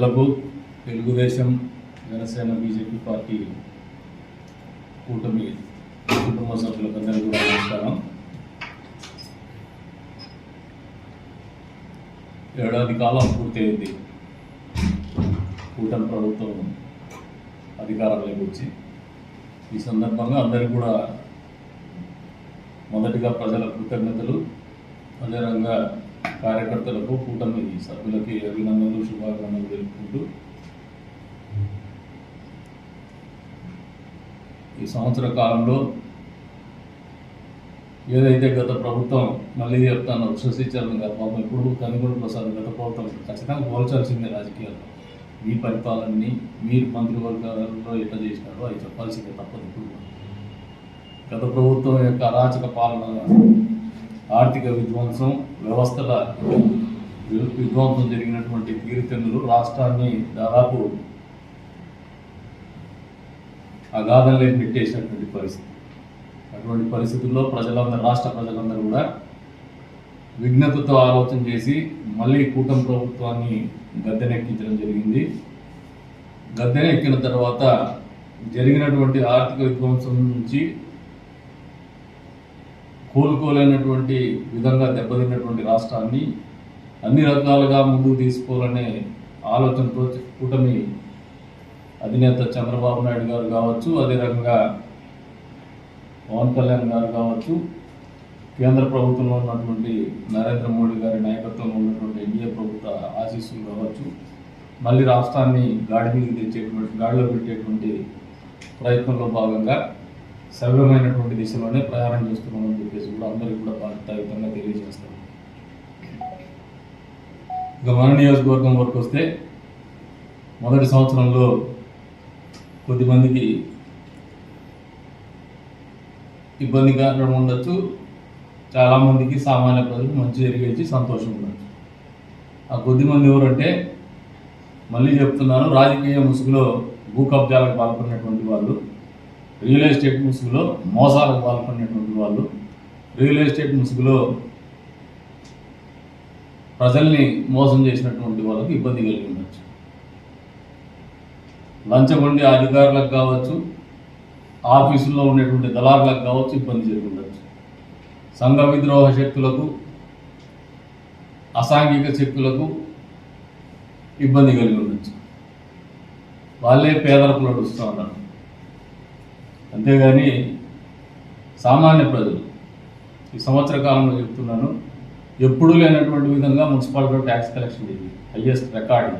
ప్రజలకు Telugu Desam Janasena BJP party కూటమి కుటుంబ సభ్యులకు కూడా నమస్కారం. ఏడాది కాలం పూర్తయింది. కూటమి ప్రభుత్వం అధికారంలోకి వచ్చి ఈ సందర్భంగా అందరికీ కూడా మొదటిగా ప్రజల కృతజ్ఞతలు. అదేవిధంగా కార్యకర్తలకు కూటమి సభ్యులకి అభినందనలు శుభాకాంక్షలు తెలుపుకుంటూ ఈ సంవత్సర కాలంలో ఏదైతే గత ప్రభుత్వం మళ్ళీ చెప్తాను శశిచరణ్ గారు పాపం ఇప్పుడు కనుగోలు ప్రసాద్ గత ప్రభుత్వం ఖచ్చితంగా పోల్చాల్సిందే రాజకీయాల్లో. మీ పరిపాలనని మీరు మంత్రివర్గాలలో ఎట్లా చేసినారో అవి చెప్పాల్సిందే తప్పదు ఇప్పుడు. గత ప్రభుత్వం యొక్క అరాచక పాలన ఆర్థిక విధ్వంసం వ్యవస్థల విధ్వంసం జరిగినటువంటి కీర్తనలు రాష్ట్రాన్ని దాదాపు అగాధంలో పెట్టేసినటువంటి పరిస్థితి. అటువంటి పరిస్థితుల్లో ప్రజలందరూ రాష్ట్ర ప్రజలందరూ కూడా విఘ్నతతో ఆలోచన చేసి మళ్ళీ కూటమి ప్రభుత్వాన్ని గద్దెనెక్కించడం జరిగింది. గద్దెనెక్కిన తర్వాత జరిగినటువంటి ఆర్థిక విధ్వంసం నుంచి కోలుకోలేనటువంటి విధంగా దెబ్బతిన్నటువంటి రాష్ట్రాన్ని అన్ని రకాలుగా ముందుకు తీసుకోవాలనే ఆలోచనతో కూటమి అధినేత చంద్రబాబు నాయుడు గారు కావచ్చు అదే రకంగా పవన్ కళ్యాణ్ గారు కావచ్చు కేంద్ర ప్రభుత్వంలో ఉన్నటువంటి నరేంద్ర మోడీ గారి నాయకత్వంలో ఉన్నటువంటి ఎన్డీఏ ప్రభుత్వ ఆశీస్సులు కావచ్చు మళ్ళీ రాష్ట్రాన్ని గాడి మీద తెచ్చేటువంటి గాడిలో పెట్టేటువంటి ప్రయత్నంలో భాగంగా సవ్యమైనటువంటి దిశలోనే ప్రయాణం చేస్తున్నామని చెప్పేసి కూడా అందరికీ కూడా బాధ్యతాయుతంగా తెలియజేస్తాం ఇక మన నియోజకవర్గం వరకు వస్తే మొదటి సంవత్సరంలో కొద్దిమందికి ఇబ్బందికరం ఉండొచ్చు. చాలామందికి సామాన్య ప్రజలు మంచి జరిగేసి సంతోషం ఉండొచ్చు. ఆ కొద్దిమంది ఎవరంటే మళ్ళీ చెప్తున్నాను రాజకీయ ముసుగులో భూ కబ్జాలకు పాల్పడినటువంటి వాళ్ళు. రియల్ ఎస్టేట్ ముసుగులో మోసాలకు పాల్పడినటువంటి వాళ్ళు రియల్ ఎస్టేట్ ముసుగులో ప్రజల్ని మోసం చేసినటువంటి వాళ్ళకి ఇబ్బంది కలిగి ఉండొచ్చు. లంచగొండి అధికారులకు కావచ్చు ఆఫీసుల్లో ఉండేటువంటి దళారులకు కావచ్చు ఇబ్బంది జరిగి ఉండొచ్చు. సంఘ విద్రోహ శక్తులకు అసాంఘిక శక్తులకు ఇబ్బంది కలిగి ఉండొచ్చు. వాళ్ళే పేదలకు నడుస్తూ ఉన్నారు. అంతేగాని సామాన్య ప్రజలు ఈ సంవత్సర కాలంలో చెప్తున్నాను ఎప్పుడూ లేనటువంటి విధంగా మున్సిపాలిటీ ట్యాక్స్ కలెక్షన్ ఇది హయ్యెస్ట్ రికార్డ్